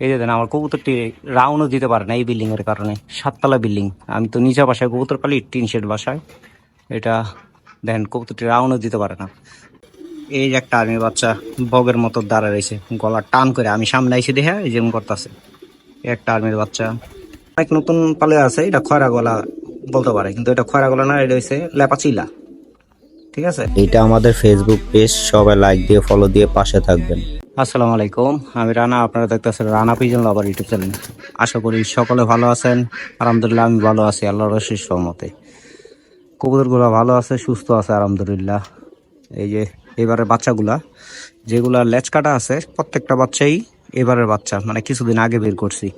এই যে দেন, আমার কবুতরটি রাউন্ডও দিতে পারে না এই বিল্ডিং এর কারণে। সাততলা বিল্ডিং আমি তো নিচে বাসায় কবুতর পালি, টিন শেড বাসায়। এটা দেন, কবুতরটি রাউন্ডও দিতে পারে না। এই যে একটা আর্মি বাচ্চা বগের মতো দাঁড়া রয়েছে, গলা টান করে। আমি সামনে এসে দেখে, এই যেমন করতেছে। একটা আর্মির বাচ্চা। অনেক নতুন পালে আছে, এটা খয়রা গলা বলতে পারে, কিন্তু এটা খয়রা গলা না, এটা হচ্ছে লেপাচিলা। ঠিক আছে? এটা আমাদের ফেসবুক পেজ সবাই লাইক দিয়ে ফলো দিয়ে পাশে থাকবেন। আসসালামু আলাইকুম আমি রানা আপনারা দেখতেছেন Rana pigeon lover YouTube channel আশা করি সকলে ভালো আছেন আলহামদুলিল্লাহ আমি ভালো আছি আল্লাহর রশির সহমতে কবুতরগুলো ভালো আছে সুস্থ আছে আলহামদুলিল্লাহ। এই যে এবারের বাচ্চাগুলা যেগুলা লেজ কাটা আছে প্রত্যেকটা বাচ্চাই এবারের বাচ্চা মানে কিছুদিন আগে বের করছি।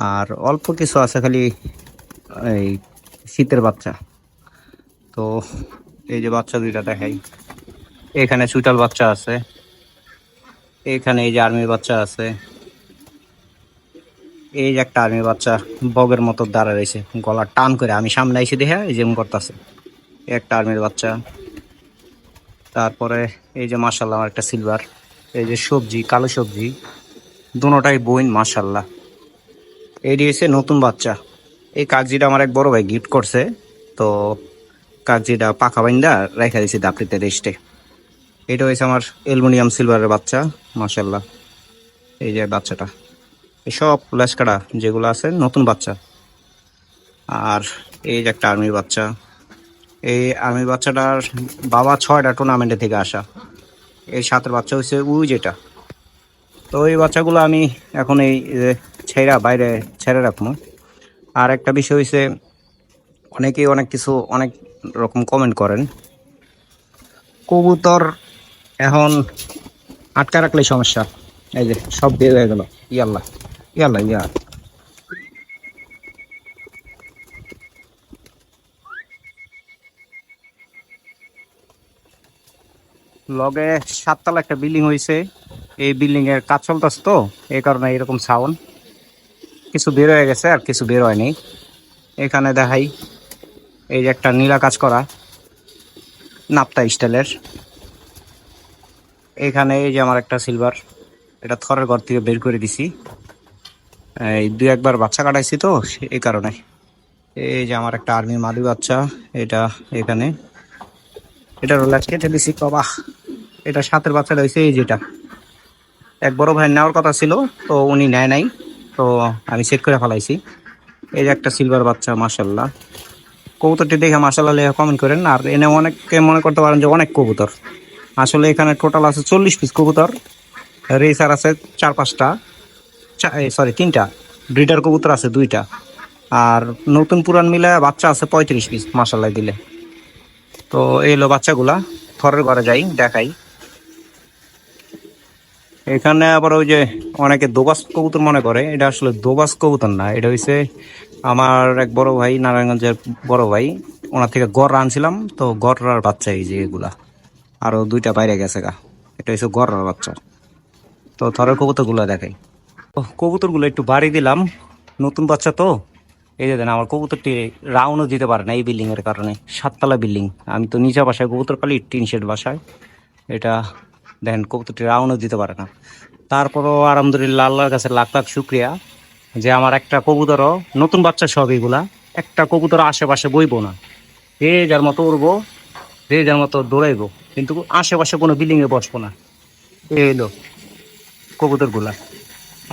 আর অল্প কিছু আছে খালি এই শীতের বাচ্চা। তো এই যে বাচ্চা দুইটা দেখাই। এখানে চুইটাল বাচ্চা আছে। এখানে এই যে আর্মির বাচ্চা আছে। এই যে একটা আর্মির বাচ্চা বগের মতো দাঁড়া রয়েছে। গলা টান করে আমি সামনে এসে দেখে এই যেমন করতেছে। একটা আর্মির বাচ্চা। তারপরে এই যে মাসাল্লাহ আমার একটা সিলভার। এই যে সবজি, কালো সবজি। দুটাই বইন মাসাল্লাহ এই হচ্ছে নতুন বাচ্চা। এই কাগজিটা আমার এক বড় ভাই গিফট করছে। তো কাগজিটা পাখা বাইন্দা রেখা দিয়েছি দাপড়িতে রেস্টে। এটা হয়েছে আমার অ্যালুমিনিয়াম সিলভারের বাচ্চা মাসাল্লাহ এই যে বাচ্চাটা। সব লেসকাটা যেগুলো আছে, নতুন বাচ্চা। আর এই যে একটা আর্মির বাচ্চা। এই আর্মির বাচ্চাটার বাবা ছয়টা টুর্নামেন্টে থেকে আসা। এই সাতের বাচ্চা হচ্ছে উই যেটা। তো এই বাচ্চাগুলো আমি এখন এই ছেঁড়া বাইরে ছেড়ে রাখব। আর একটা বিষয় হয়েছে অনেকেই অনেক কিছু, অনেক রকম কমেন্ট করেন। কবুতর এখন আটকা রাখলে সমস্যা। এই যে, সব বের হয়ে গেল। ইয়াল্লা ইয়াল্লা ইয়া। লগে সাততলা একটা বিল্ডিং হয়েছে এই বিল্ডিং এর কাজ চলতেছে তো, এই কারণে এরকম সাউন্ড কিছু বের হয়ে গেছে আর কিছু বের হয়নি এখানে দেখাই এই যে একটা নীলা কাজ করা নাপ্তা স্টাইলের। এখানে এই যে আমার একটা সিলভার এটা থরের ঘর থেকে বের করে দিছি। এই দুই একবার বাচ্চা কাটাইছি তো, এই কারণে। এই যে আমার একটা আর্মি মাদি বাচ্চা, এটা এখানে। এটা রোলাজ কেটে দিছি কবা এটা সাতের বাচ্চাটা হয়েছে এই যেটা। এক বড় ভাই নেওয়ার কথা ছিল, তো উনি নেয় নাই, তো আমি চেক করে ফেলাইছি। এই যে একটা সিলভার বাচ্চা মাসাল্লাহ কবুতরটি দেখে মাসাল্লাহ লেখা কমেন্ট করেন। আর এনে অনেককে মনে করতে পারেন যে অনেক কবুতর। আসলে এখানে টোটাল আছে চল্লিশ পিস কবুতর। রেসার আছে চার পাঁচটা। সরি তিনটা। ব্রিডার কবুতর আছে দুইটা। আর নতুন পুরান মিলে বাচ্চা আছে পঁয়ত্রিশ পিস মাসাল্লাহ দিলে। তো এই হলো বাচ্চাগুলা। থরের ঘরে যাই, দেখাই। এখানে আবার ওই যে অনেকে দোবাস কবুতর মনে করে। এটা আসলে দোবাস কবুতর না, এটা হইছে আমার এক বড় ভাই, নারায়ণগঞ্জের বড় ভাই, ওনার থেকে গড় আনছিলাম। তো গড়রার বাচ্চা এই যে এগুলা। আরও দুইটা বাইরে গেছে গা। এটা হচ্ছে গড়রার বাচ্চা। তো থরের কবুতরগুলো দেখাই। কবুতরগুলো একটু বাড়ি দিলাম। নতুন বাচ্চা তো। এই যে দেন, আমার কবুতরটি রাউন্ডও দিতে পারে না এই বিল্ডিং এর কারণে। সাততলা বিল্ডিং। আমি তো নিচে বাসায় কবুতর পালি, টিন শেড বাসায়। এটা দেখেন কবুতরটি রাউন্ডও দিতে পারে না। তারপরও আলহামদুলিল্লাহ, আল্লাহর কাছে লাখ লাখ শুক্রিয়া। যে আমার একটা কবুতরও নতুন বাচ্চা সব এগুলা একটা কবুতর আশেপাশে বইবো না। যে যার মতো উড়বো, যে যার মতো দৌড়াইবো, কিন্তু আশেপাশে কোনো বিল্ডিং এ বসবো না। এই হলো কবুতরগুলা।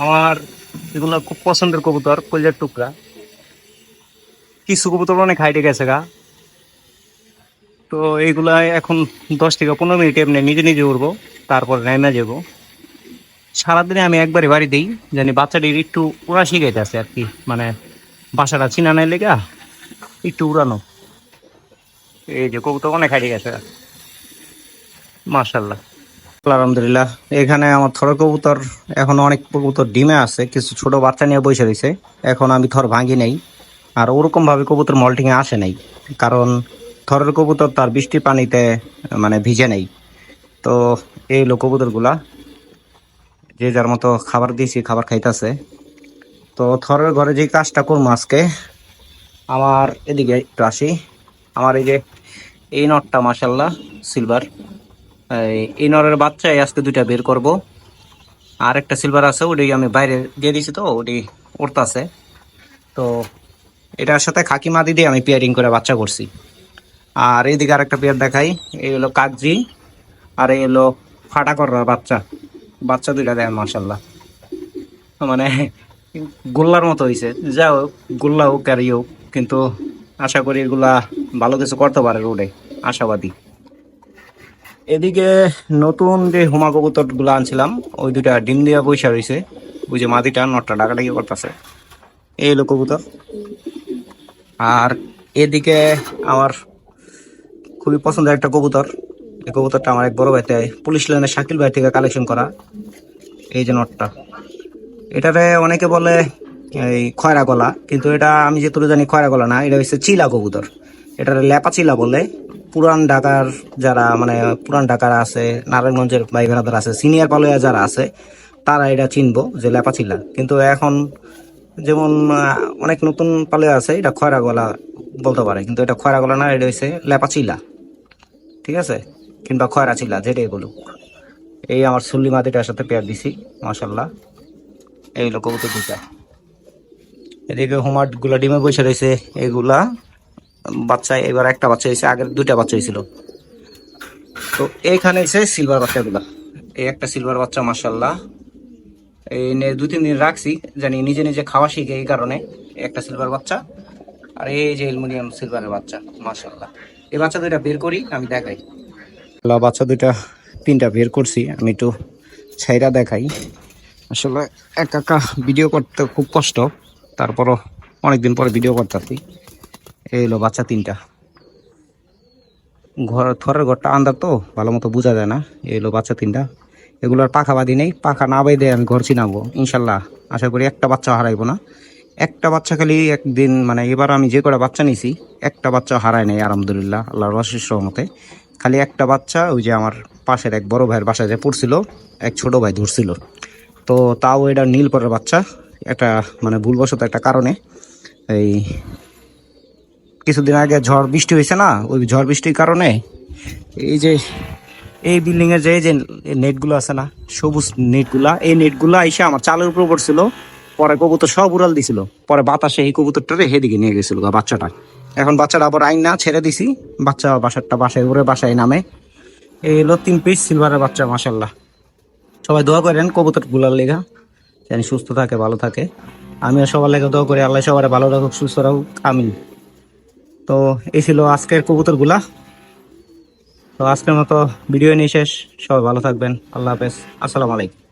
আমার এগুলো খুব পছন্দের কবুতর, কলজার টুকরা। কিছু কবুতর অনেক হাইটে গেছে গা। তো এইগুলা এখন দশ থেকে পনেরো মিনিট এমনি নিজে নিজে উঠবো তারপর নেমে যাব। সারাদিনে আমি একবারই বাড়ি দিই, জানি বাচ্চাটির একটু উড়া শিখাইতে আছে আর কি মানে বাসাটা চিনা নাই লেগা, একটু উড়ানো। এই যে কবুতর অনেক হাইটে গেছে। মার্শাল্লাহ আলহামদুলিল্লাহ, এখানে আমার থর কবুতর, এখন অনেক কবুতর ডিমে আছে, কিছু ছোট বাচ্চা নিয়ে বসে রয়েছে। এখন আমি থর ভাঙি নেই, আর ওরকম ভাবে কবুতর মল্টিং এ আসে নাই, কারণ থরের কবুতর তার বৃষ্টি পানিতে মানে ভিজে নেই। তো এই হলো কবুতরগুলা। যে যার মতো খাবার দিয়েছি, খাবার খাইতেছে। তো থরের ঘরে যে কাজটা করব আজকে, আমার এদিকে একটু আসি। আমার এই যে এই নটটা মাসাল্লাহ সিলভার এই নরের বাচ্চাই আজকে দুইটা বের করব। আর একটা সিলভার আছে ওটি আমি বাইরে দিয়ে দিছি তো, ওটি উড়তাছে। তো এটার সাথে খাকি মাদি দিয়ে আমি পেয়ারিং করে বাচ্চা করছি। আর এইদিকে আর একটা পেয়ার দেখাই, এই হলো কাগজি আর এই হলো ফাটা করার বাচ্চা। বাচ্চা দুইটা দেয় মার্শাল্লাহ মানে গোল্লার মতো হয়েছে যা হোক, গোল্লা হোক আর হোক, কিন্তু আশা করি এগুলা ভালো কিছু করতে পারে রোডে আশাবাদী। এদিকে নতুন যে হুমা কবুতরগুলো আনছিলাম, ওই দুটা ডিম দিয়া পয়সা রয়েছে ওই যে মাদিটা, নটটা ডাকাডাকি করতেছে। এই হলো কবুতর। আর এদিকে আমার খুবই পছন্দের একটা কবুতর। এই কবুতরটা আমার এক বড় ভাইতে, পুলিশ লাইনের শাকিল ভাই থেকে কালেকশন করা। এই যে নটটা এটারে অনেকে বলে, এই খয়রা গলা, কিন্তু এটা আমি যে তুলে জানি খয়রা গলা না, এটা হচ্ছে চিলা কবুতর। এটারে লেপা চিলা বলে, পুরান ঢাকার যারা মানে পুরান ঢাকার আছে, নারায়ণগঞ্জের ভাই বেড়াদার আছে সিনিয়র পালয়া যারা আছে, তারা এটা চিনবো যে লেপা চিলা। কিন্তু এখন যেমন অনেক নতুন পালয়া আছে, এটা খয়রা গলা বলতে পারে, কিন্তু এটা খয়রা গলা না, এটা হচ্ছে লেপা চিলা। ঠিক আছে? কিংবা খয়রা চিলা যেটাই বলুক। এই আমার সুল্লি মাদিটার সাথে পেয়ার দিছি মাসাল্লাহ এইগুলো কবুতর দুটা এদিকে হোমাটগুলা ডিমে বসে রয়েছে, এগুলা বাচ্চা, এবার একটা বাচ্চা হয়েছে, আগের দুইটা বাচ্চা হয়েছিল। তো এইখানে এসে সিলভার বাচ্চাগুলা। এই একটা সিলভার বাচ্চা মাসাল্লাহ এই দুই তিন দিন রাখছি, জানি নিজে নিজে খাওয়া শিখে এই কারণে একটা সিলভার বাচ্চা, আর এই যে অ্যালুমিনিয়াম সিলভারের বাচ্চা মাসাল্লাহ এই বাচ্চা দুইটা বের করি, আমি দেখাই। বাচ্চা দুইটা, তিনটা বের করছি, আমি একটু ছাইরা দেখাই। আসলে একা একা ভিডিও করতে খুব কষ্ট, তারপরও অনেকদিন পরে ভিডিও করতেছি। এই হলো বাচ্চা তিনটা। ঘর, থরের ঘরটা আন্দার তো, ভালো মতো বোঝা যায় না, এই হলো বাচ্চা তিনটা। এগুলোর পাখা বাদি নেই, পাখা না বাইদে আমি ঘর চিনাবো ইনশাল্লাহ। আশা করি একটা বাচ্চা হারাইবো না। একটা বাচ্চা খালি একদিন মানে এবার আমি যে কটা বাচ্চা নিছি, একটা বাচ্চা হারায় নাই, আলহামদুলিল্লাহ, আল্লাহর রহমতে। খালি একটা বাচ্চা, ওই যে আমার পাশের এক বড় ভাইয়ের বাসায় যে পড়ছিল, এক ছোট ভাই ধরছিল। তো তাও এটা নীল পরের বাচ্চা। একটা মানে ভুলবশত একটা কারণে এই কিছুদিন আগে ঝড় বৃষ্টি হয়েছে না, ওই ঝড় বৃষ্টির কারণে এই যে এই বিল্ডিং এর যে যে নেটগুলো আছে না, সবুজ নেটগুলা, এই নেটগুলা এসে আমার চালের উপর পড়ছিল। পরে কবুতর সব উড়াল দিছিল। পরে বাতাসে এই কবুতরটারে হেদিকে নিয়ে গেছিল বাচ্চাটা। এখন বাচ্চাটা আবার আইন না, ছেড়ে দিছি। বাচ্চা বাসারটা বাসায় উড়ে বাসায় নামে। এই হলো তিন পিস সিলভারের বাচ্চা মাসাল্লাহ সবাই দোয়া করেন কবুতরগুলার লেগা। যেন সুস্থ থাকে, ভালো থাকে। আমিও সবার লেগে দোয়া করি, আল্লাহ সবার ভালো রাখুক, সুস্থ রাখুক, আমিন। তো এই ছিল আজকের কবুতরগুলা। তো আজকের মতো ভিডিও নিয়ে শেষ। সবাই ভালো থাকবেন, আল্লাহ হাফেজ। আসসালামু আলাইকুম।